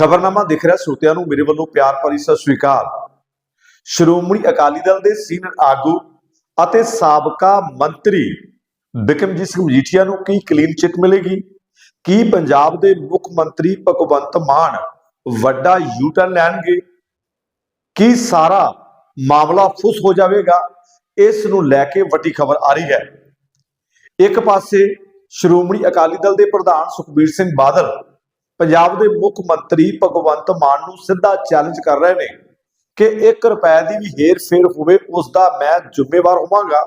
ਖਬਰਨਾਮਾ ਦਿਖ ਰਿਹਾ ਸਰੋਤਿਆਂ ਨੂੰ, ਮੇਰੇ ਵੱਲੋਂ ਪਿਆਰ ਭਰੀ ਸਤਿ ਸ੍ਰੀ ਅਕਾਲ। ਸ਼੍ਰੋਮਣੀ ਅਕਾਲੀ ਦਲ ਦੇ ਸੀਨੀਅਰ ਆਗੂ ਅਤੇ ਸਾਬਕਾ ਮੰਤਰੀ ਬਿਕਮਜੀਤ ਸਿੰਘ ਮਜੀਠੀਆ ਨੂੰ ਕੀ ਕਲੀਨ ਚਿੱਟ ਮਿਲੇਗੀ? ਕੀ ਪੰਜਾਬ ਦੇ ਮੁੱਖ ਮੰਤਰੀ ਭਗਵੰਤ ਮਾਨ ਵੱਡਾ ਯੂਟਰਨ ਲੈਣਗੇ? ਕੀ ਸਾਰਾ ਮਾਮਲਾ ਫੁੱਸ ਹੋ ਜਾਵੇਗਾ? ਇਸ ਨੂੰ ਲੈ ਕੇ ਵੱਡੀ ਖਬਰ ਆ ਰਹੀ ਹੈ। ਇੱਕ ਪਾਸੇ ਸ਼੍ਰੋਮਣੀ ਅਕਾਲੀ ਦਲ ਦੇ ਪ੍ਰਧਾਨ ਸੁਖਬੀਰ ਸਿੰਘ ਬਾਦਲ ਪੰਜਾਬ ਦੇ ਮੁੱਖ ਮੰਤਰੀ ਭਗਵੰਤ ਮਾਨ ਨੂੰ ਸਿੱਧਾ ਚੈਲੰਜ ਕਰ ਰਹੇ ਨੇ ਕਿ 1 ਰੁਪਏ ਦੀ ਵੀ ਹੇਰ-ਫੇਰ ਹੋਵੇ ਉਸ ਦਾ ਮੈਂ ਜ਼ਿੰਮੇਵਾਰ ਹੋਵਾਂਗਾ।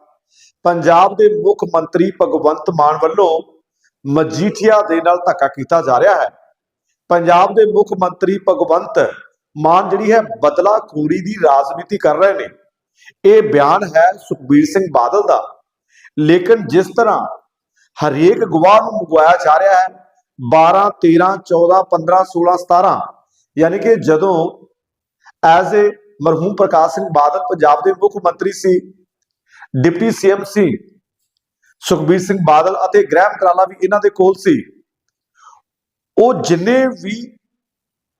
ਪੰਜਾਬ ਦੇ ਮੁੱਖ ਮੰਤਰੀ ਭਗਵੰਤ ਮਾਨ ਵੱਲੋਂ ਮਜੀਠੀਆ ਦੇ ਨਾਲ ਧੱਕਾ ਕੀਤਾ ਜਾ ਰਿਹਾ ਹੈ। ਪੰਜਾਬ ਦੇ ਮੁੱਖ ਮੰਤਰੀ ਭਗਵੰਤ ਮਾਨ ਜਿਹੜੀ ਹੈ ਬਦਲਾ ਖੋਰੀ ਦੀ ਰਾਜਨੀਤੀ ਕਰ ਰਹੇ ਨੇ। ਇਹ ਬਿਆਨ ਹੈ ਸੁਖਬੀਰ ਸਿੰਘ ਬਾਦਲ ਦਾ। ਲੇਕਿਨ ਜਿਸ ਤਰ੍ਹਾਂ ਹਰੇਕ ਗਵਾਹ ਨੂੰ ਮੰਗਵਾਇਆ ਜਾ ਰਿਹਾ ਹੈ 12 13 14 15 16 17 ਯਾਨੀ ਕਿ ਜਦੋਂ ਐਜ਼ ਏ ਮਰਹੂਮ ਪ੍ਰਕਾਸ਼ ਸਿੰਘ ਬਾਦਲ ਪੰਜਾਬ ਦੇ ਮੁੱਖ ਮੰਤਰੀ ਸੀ, ਡਿਪਟੀ ਸੀਐਮ ਸੀ, ਸੁਖਬੀਰ ਸਿੰਘ ਬਾਦਲ ਅਤੇ ਗ੍ਰਹਿ ਮੰਤਰਾਲਾ ਵੀ ਇਹਨਾਂ ਦੇ ਕੋਲ ਸੀ, ਉਹ ਜਿੰਨੇ ਵੀ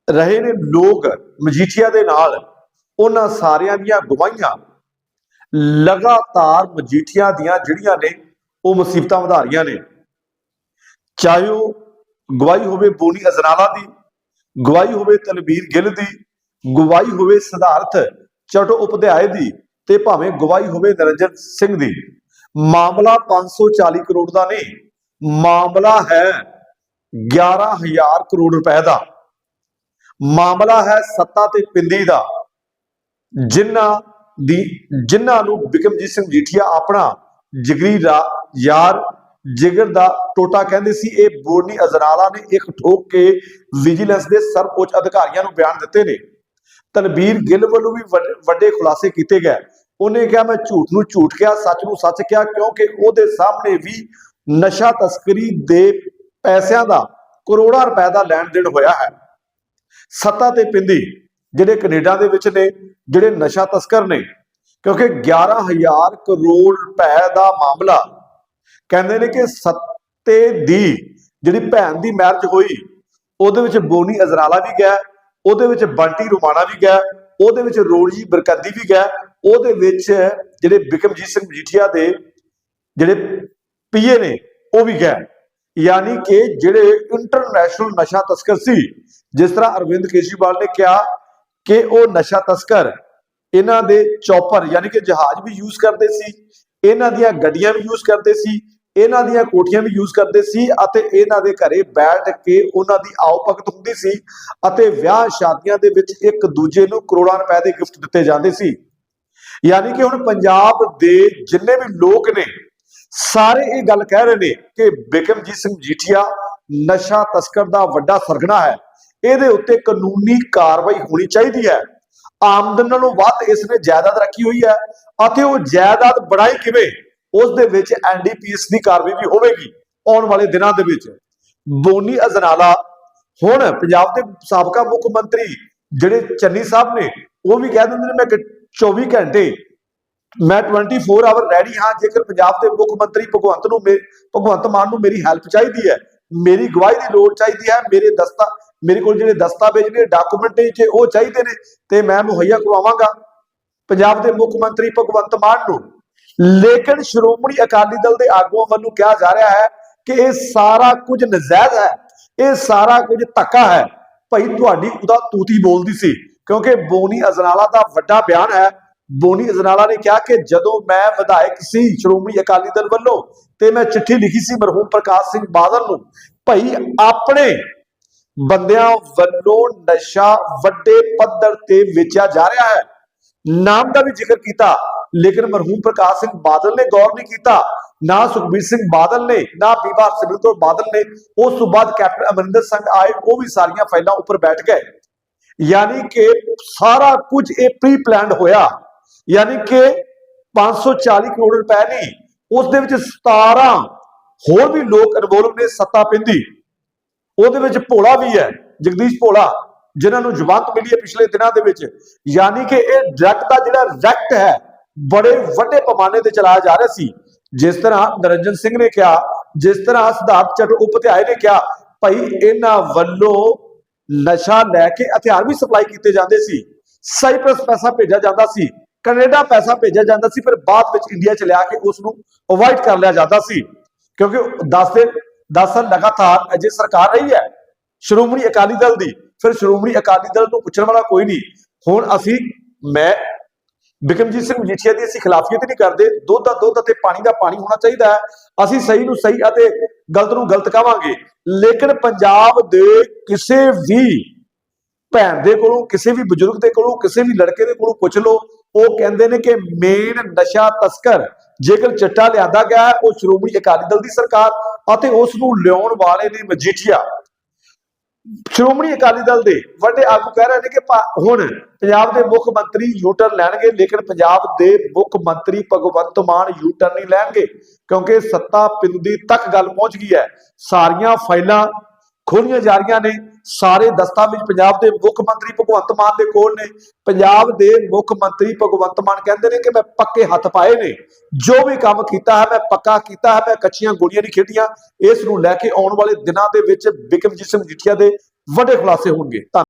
ਰਹੇ ਨੇ ਲੋਕ ਮਜੀਠੀਆ ਦੇ ਨਾਲ, ਉਹਨਾਂ ਸਾਰਿਆਂ ਦੀਆਂ ਗਵਾਹੀਆਂ ਲਗਾਤਾਰ ਮਜੀਠੀਆ ਦੀਆਂ ਜਿਹੜੀਆਂ ਨੇ, ਉਹ ਮੁਸੀਬਤਾਂ ਵਧਾ ਰਹੀਆਂ ਨੇ। ਚਾਹੇ ਉਹ ਗਵਾਹੀ ਹੋਵੇ ਬੋਨੀ ਅਜ਼ਨਾਲਾ ਦੀ ਗਵਾਹੀ ਹੋਵੇ ਤਲਬੀਰ ਗਿੱਲ ਦੀ ਗਵਾਹੀ ਹੋਵੇ ਸਿਧਾਰਥ ਚਟੋ ਉਪਧਿਆਏ ਦੀ ਤੇ ਭਾਵੇਂ ਗਵਾਹੀ ਹੋਵੇ ਨਰਿੰਦਰ ਸਿੰਘ ਦੀ। ਮਾਮਲਾ 540 ਕਰੋੜ ਦਾ ਨਹੀਂ, ਮਾਮਲਾ ਹੈ 11000 ਕਰੋੜ ਰੁਪਏ ਦਾ। ਮਾਮਲਾ ਹੈ ਸੱਤਾ ਤੇ ਪਿੰਦੀ ਦਾ। ਜਿਨ੍ਹਾਂ ਦੀ, ਜਿਨ੍ਹਾਂ ਨੂੰ ਬਿਕਮਜੀਤ ਸਿੰਘ ਜੀਠੀਆ ਆਪਣਾ ਜਿਗਰੀ ਰਾ- ਯਾਰ ਜਿਗਰ ਦਾ ਟੋਟਾ ਕਹਿੰਦੇ ਸੀ, ਇਹ ਬੋਰਨੀ ਅਜ਼ਰਾਲਾ ਨੇ ਇੱਕ ਠੋਕ ਕੇ ਵਿਜੀਲੈਂਸ ਦੇ ਸਰਵਉੱਚ ਅਧਿਕਾਰੀਆਂ ਨੂੰ ਬਿਆਨ ਦਿੱਤੇ ਨੇ। ਤਨਵੀਰ ਗਿੱਲ ਵੱਲੋਂ ਵੀ ਵੱਡੇ ਖੁਲਾਸੇ ਕੀਤੇ ਗਏ। ਉਹਨੇ ਕਿਹਾ, ਮੈਂ ਝੂਠ ਨੂੰ ਝੂਠ ਕਿਹਾ, ਸੱਚ ਨੂੰ ਸੱਚ ਕਿਹਾ, ਕਿਉਂਕਿ ਉਹਦੇ ਸਾਹਮਣੇ ਵੀ ਨਸ਼ਾ ਤਸਕਰੀ ਦੇ ਪੈਸਿਆਂ ਦਾ ਕਰੋੜਾਂ ਰੁਪਏ ਦਾ ਲੈਣ ਦੇਣ ਹੋਇਆ ਹੈ। ਸੱਤਾ ਤੇ ਪਿੰਦੀ ਜਿਹੜੇ ਕੈਨੇਡਾ ਦੇ ਵਿੱਚ ਨੇ, ਜਿਹੜੇ ਨਸ਼ਾ ਤਸਕਰ ਨੇ, ਕਿਉਂਕਿ 11000 ਕਰੋੜ ਰੁਪਏ ਦਾ ਮਾਮਲਾ ਕਹਿੰਦੇ ਨੇ ਕਿ ਸੱਤੇ ਦੀ ਜਿਹੜੀ ਭੈਣ ਦੀ ਮੈਰਿਜ ਹੋਈ, ਉਹਦੇ ਵਿੱਚ ਬੋਨੀ ਅਜ਼ਰਾਲਾ ਵੀ ਗਿਆ, ਉਹਦੇ ਵਿੱਚ ਬੰਟੀ ਰੁਮਾਣਾ ਵੀ ਗਿਆ, ਉਹਦੇ ਵਿੱਚ ਰੋੜੀ ਬਰਕੰਦੀ ਵੀ ਗਿਆ, ਉਹਦੇ ਵਿੱਚ ਜਿਹੜੇ ਬਿਕਮਜੀਤ ਸਿੰਘ ਮਜੀਠੀਆ ਦੇ ਜਿਹੜੇ ਪੀਏ ਨੇ, ਉਹ ਵੀ ਗਏ ਯਾਨੀ ਕਿ ਜਿਹੜੇ ਇੰਟਰਨੈਸ਼ਨਲ ਨਸ਼ਾ ਤਸਕਰ ਸੀ, ਜਿਸ ਤਰ੍ਹਾਂ ਅਰਵਿੰਦ ਕੇਜਰੀਵਾਲ ਨੇ ਕਿਹਾ ਕਿ ਉਹ ਨਸ਼ਾ ਤਸਕਰ ਇਹਨਾਂ ਦੇ ਚੌਪਰ, ਯਾਨੀ ਕਿ ਜਹਾਜ਼ ਵੀ ਯੂਜ਼ ਕਰਦੇ ਸੀ ਇਹਨਾਂ ਦੀਆਂ ਗੱਡੀਆਂ ਵੀ ਯੂਜ਼ ਕਰਦੇ ਸੀ, ਇਹਨਾਂ ਦੀਆਂ ਕੋਠੀਆਂ ਵੀ ਯੂਜ਼ ਕਰਦੇ ਸੀ ਅਤੇ ਇਹਨਾਂ ਦੇ ਘਰੇ ਬੈਠ ਕੇ ਉਹਨਾਂ ਦੀ ਆਓ ਭਗਤ ਹੁੰਦੀ ਸੀ ਅਤੇ ਵਿਆਹ ਸ਼ਾਦੀਆਂ ਦੇ ਵਿੱਚ ਇੱਕ ਦੂਜੇ ਨੂੰ ਕਰੋੜਾਂ ਰੁਪਏ ਦੇ ਗਿਫਟ ਦਿੱਤੇ ਜਾਂਦੇ ਸੀ। ਯਾਨੀ ਕਿ ਹੁਣ ਪੰਜਾਬ ਦੇ ਜਿੰਨੇ ਵੀ ਲੋਕ ਨੇ, ਸਾਰੇ ਇਹ ਗੱਲ ਕਹਿ ਰਹੇ ਨੇ ਕਿ ਬਿਕਮਜੀਤ ਸਿੰਘ ਜੀਠੀਆ ਨਸ਼ਾ ਤਸਕਰ ਦਾ ਵੱਡਾ ਸਰਗਣਾ ਹੈ। ਇਹਦੇ ਉੱਤੇ ਕਾਨੂੰਨੀ ਕਾਰਵਾਈ ਹੋਣੀ ਚਾਹੀਦੀ ਹੈ। ਆਮਦਨ ਨਾਲੋਂ ਵੱਧ ਇਸ ਨੇ ਜਾਇਦਾਦ ਰੱਖੀ ਹੋਈ ਹੈ ਅਤੇ ਉਹ ਜਾਇਦਾਦ ਬਣਾਈ ਕਿਵੇਂ ਉਸ ਦੇ ਵਿੱਚ ਐਨਡੀਪੀਐਸ ਦੀ ਕਾਰਵਾਈ ਵੀ ਹੋਵੇਗੀ ਆਉਣ ਵਾਲੇ ਦਿਨਾਂ ਦੇ ਵਿੱਚ। ਬੋਨੀ ਅਜ਼ਨਾਲਾ, ਹੁਣ ਪੰਜਾਬ ਦੇ ਸਾਬਕਾ ਮੁੱਖ ਮੰਤਰੀ ਜਿਹੜੇ ਚੰਨੀ ਸਾਹਿਬ ਨੇ, ਉਹ ਵੀ ਕਹਿ ਦਿੰਦੇ ਨੇ ਮੈਂ ਕਿ 24 ਘੰਟੇ, ਮੈਂ 24 ਆਵਰ ਰੈਡੀ ਹਾਂ, ਜੇਕਰ ਪੰਜਾਬ ਦੇ ਮੁੱਖ ਮੰਤਰੀ ਭਗਵੰਤ ਨੂੰ ਮੇ- ਭਗਵੰਤ ਮਾਨ ਨੂੰ ਮੇਰੀ ਹੈਲਪ ਚਾਹੀਦੀ ਹੈ, ਮੇਰੀ ਗਵਾਹੀ ਦੀ ਲੋੜ ਚਾਹੀਦੀ ਹੈ, ਮੇਰੇ ਦਸਤਾ ਮੇਰੇ ਕੋਲ ਜਿਹੜੇ ਦਸਤਾਵੇਜ਼ ਨੇ ਡਾਕੂਮੈਂਟ ਜੇ ਉਹ ਚਾਹੀਦੇ ਨੇ, ਤੇ ਮੈਂ ਮੁਹੱਈਆ ਕਰਵਾਵਾਂਗਾ। ਪੰਜਾਬ ਦੇ ਮੁੱਖ ਮੰਤਰੀ ਭਗਵੰਤ ਮਾਨ ਨੂੰ। ਲੇਕਿਨ ਸ਼੍ਰੋਮਣੀ ਅਕਾਲੀ ਦਲ ਦੇ ਆਗੂਆਂ ਵੱਲੋਂ ਕਿਹਾ ਜਾ ਰਿਹਾ ਹੈ ਕਿ ਇਹ ਸਾਰਾ ਕੁਝ ਨਜਾਇਜ਼ ਹੈ, ਇਹ ਸਾਰਾ ਕੁਝ ਧੱਕਾ ਹੈ। ਭਾਈ, ਤੁਹਾਡੀ ਉਹਦਾ ਤੂਤੀ ਬੋਲਦੀ ਸੀ, ਕਿਉਂਕਿ ਬੋਨੀ ਅਜ਼ਨਾਲਾ ਦਾ ਵੱਡਾ ਬਿਆਨ ਹੈ। ਬੋਨੀ ਅਜ਼ਨਾਲਾ ਨੇ ਕਿਹਾ ਕਿ ਜਦੋਂ ਮੈਂ ਵਿਧਾਇਕ ਸੀ ਸ਼੍ਰੋਮਣੀ ਅਕਾਲੀ ਦਲ ਵੱਲੋਂ, ਤੇ ਮੈਂ ਚਿੱਠੀ ਲਿਖੀ ਸੀ ਮਰਹੂਮ ਪ੍ਰਕਾਸ਼ ਸਿੰਘ ਬਾਦਲ ਨੂੰ, ਭਾਈ, ਆਪਣੇ ਬੰਦਿਆਂ ਵੱਲੋਂ ਨਸ਼ਾ ਵੱਡੇ ਪੱਧਰ ਤੇ ਵੇਚਿਆ ਜਾ ਰਿਹਾ ਹੈ। ਨਾਮ ਦਾ ਵੀ ਜ਼ਿਕਰ ਕੀਤਾ, ਲੇਕਿਨ ਮਰਹੂਮ ਪ੍ਰਕਾਸ਼ ਸਿੰਘ ਬਾਦਲ ਨੇ ਗੌਰ ਨਹੀਂ ਕੀਤਾ। ਨਾ ਸੁਖਬੀਰ ਸਿੰਘ ਬਾਦਲ ਨੇ, ਨਾ ਬੀਬਾ ਸਿਮਰਤੌਰ ਬਾਦਲ ਨੇ। ਉਸ ਤੋਂ ਬਾਅਦ ਕੈਪਟਨ ਅਮਰਿੰਦਰ ਸਿੰਘ ਆਏ, ਉਹ ਵੀ ਸਾਰੀਆਂ ਫਾਈਲਾਂ ਉੱਪਰ ਬੈਠ ਗਏ। ਯਾਨੀ ਕਿ ਸਾਰਾ ਕੁਝ ਇਹ ਪ੍ਰੀ ਪਲਾਨਡ ਹੋਇਆ। ਯਾਨੀ ਕਿ 540 ਕਰੋੜ ਰੁਪਏ ਨਹੀਂ, ਉਸ ਦੇ ਵਿੱਚ 17 ਹੋਰ ਵੀ ਲੋਕ ਇਨਵੋਲਵ ਨੇ, ਸੱਤਾ ਪਿੰਦੀ। ਉਹਦੇ ਵਿੱਚ ਭੋਲਾ ਵੀ ਹੈ, ਜਗਦੀਸ਼ ਭੋਲਾ, ਜਿਨ੍ਹਾਂ ਨੂੰ ਜ਼ਮਾਨਤ ਮਿਲੀ ਹੈ ਪਿਛਲੇ ਦਿਨਾਂ ਦੇ ਵਿੱਚ। ਯਾਨੀ ਕਿ ਇਹ ਡਰੱਗ ਦਾ ਜਿਹੜਾ ਰੈਕਟ ਹੈ, ਬੜੇ ਵੱਡੇ ਪੈਮਾਨੇ ਤੇ ਚਲਾਇਆ ਜਾ ਰਿਹਾ ਸੀ। ਜਿਸ ਤਰ੍ਹਾਂ ਨਰਿੰਦਰ ਸਿੰਘ ਨੇ ਕਿਹਾ, ਜਿਸ ਤਰ੍ਹਾਂ ਸਿਧਾਰਥ ਚਟ ਉਪਧਿਆਏ ਨੇ ਕਿਹਾ, ਭਾਈ ਇਹਨਾਂ ਵੱਲੋਂ ਨਸ਼ਾ ਲੈ ਕੇ ਹਥਿਆਰ ਵੀ ਸਪਲਾਈ ਕੀਤੇ ਜਾਂਦੇ ਸੀ। ਸਾਈਪ੍ਰਸ ਪੈਸਾ ਭੇਜਿਆ ਜਾਂਦਾ ਸੀ, ਕੈਨੇਡਾ ਪੈਸਾ ਭੇਜਿਆ ਜਾਂਦਾ ਸੀ ਫਿਰ ਬਾਅਦ ਵਿੱਚ ਇੰਡੀਆ ਚ ਲਿਆ ਕੇ ਉਸ ਨੂੰ ਅਵੋਇਡ ਕਰ ਲਿਆ ਜਾਂਦਾ ਸੀ। ਕਿਉਂਕਿ 10 ਦਿਨ 10 ਸਾਲ ਲਗਾਤਾਰ ਅਜੇ ਸਰਕਾਰ ਰਹੀ ਹੈ। ਸ਼੍ਰੋਮਣੀ ਅਕਾਲੀ ਦਲ ਦੀ। ਫਿਰ ਸ਼੍ਰੋਮਣੀ ਅਕਾਲੀ ਦਲ ਨੂੰ ਪੁੱਛਣ ਵਾਲਾ ਕੋਈ ਨਹੀਂ। ਹੁਣ ਅਸੀਂ, ਮੈਂ ਬਿਕਮਜੀਤ ਸਿੰਘ ਮਜੀਠੀਆ ਦੀ ਅਸੀਂ ਖਿਲਾਫੀਅਤ ਨਹੀਂ ਕਰਦੇ। ਦੁੱਧ ਦਾ ਦੁੱਧ ਅਤੇ ਪਾਣੀ ਦਾ ਪਾਣੀ ਹੋਣਾ ਚਾਹੀਦਾ ਹੈ। ਅਸੀਂ ਸਹੀ ਨੂੰ ਸਹੀ ਅਤੇ ਗਲਤ ਨੂੰ ਗਲਤ ਕਹਾਂਗੇ। ਲੇਕਿਨ ਪੰਜਾਬ ਦੇ ਕਿਸੇ ਵੀ ਭੈਣ ਦੇ ਕੋਲੋਂ, ਕਿਸੇ ਵੀ ਬਜ਼ੁਰਗ ਦੇ ਕੋਲੋਂ, ਕਿਸੇ ਵੀ ਲੜਕੇ ਦੇ ਕੋਲੋਂ ਪੁੱਛ ਲਓ। ਉਹ ਕਹਿੰਦੇ ਨੇ ਕਿ ਮੇਨ ਨਸ਼ਾ ਤਸਕਰ ਜੇਕਰ ਚਿੱਟਾ ਲਿਆਂਦਾ ਗਿਆ ਉਹ ਸ਼੍ਰੋਮਣੀ ਅਕਾਲੀ ਦਲ ਦੀ ਸਰਕਾਰ ਅਤੇ ਉਸ ਨੂੰ ਲਿਆਉਣ ਵਾਲੇ ਨੇ ਮਜੀਠੀਆ। ਸ਼੍ਰੋਮਣੀ ਅਕਾਲੀ ਦਲ ਦੇ ਵੱਡੇ ਆਗੂ ਕਹਿ ਰਹੇ ਨੇ ਕਿ ਭਾ- ਹੁਣ ਪੰਜਾਬ ਦੇ ਮੁੱਖ ਮੰਤਰੀ ਯੂਟਰ ਲੈਣਗੇ, ਲੇਕਿਨ ਪੰਜਾਬ ਦੇ ਮੁੱਖ ਮੰਤਰੀ ਭਗਵੰਤ ਮਾਨ ਯੂਟਰ ਨਹੀਂ ਲੈਣਗੇ, ਕਿਉਂਕਿ ਸੱਤਾ ਪਿੰਦੀ ਤੱਕ ਗੱਲ ਪਹੁੰਚ ਗਈ ਹੈ। ਸਾਰੀਆਂ ਫਾਈਲਾਂ ਖੋਲੀਆਂ ਜਾ ਰਹੀਆਂ ਨੇ। ਸਾਰੇ ਦਸਤਾਵੇਜ਼ ਪੰਜਾਬ ਦੇ ਮੁੱਖ ਮੰਤਰੀ ਭਗਵੰਤ ਮਾਨ ਦੇ ਕੋਲ ਨੇ। ਪੰਜਾਬ ਦੇ ਮੁੱਖ ਮੰਤਰੀ ਭਗਵੰਤ ਮਾਨ ਕਹਿੰਦੇ ਨੇ ਕਿ ਮੈਂ ਪੱਕੇ ਹੱਥ ਪਾਏ ਨੇ। ਜੋ ਵੀ ਕੰਮ ਕੀਤਾ ਹੈ, ਮੈਂ ਪੱਕਾ ਕੀਤਾ ਹੈ, ਮੈਂ ਕੱਚੀਆਂ ਗੋਲੀਆਂ ਨਹੀਂ ਖੇਡੀਆਂ। ਇਸ ਨੂੰ ਲੈ ਕੇ ਆਉਣ ਵਾਲੇ ਦਿਨਾਂ ਦੇ ਵਿੱਚ ਬਿਕਮਜੀਤ ਸਿੰਘ ਮਜੀਠੀਆ ਦੇ ਵੱਡੇ ਖੁਲਾਸੇ ਹੋਣਗੇ। ਧੰਨ-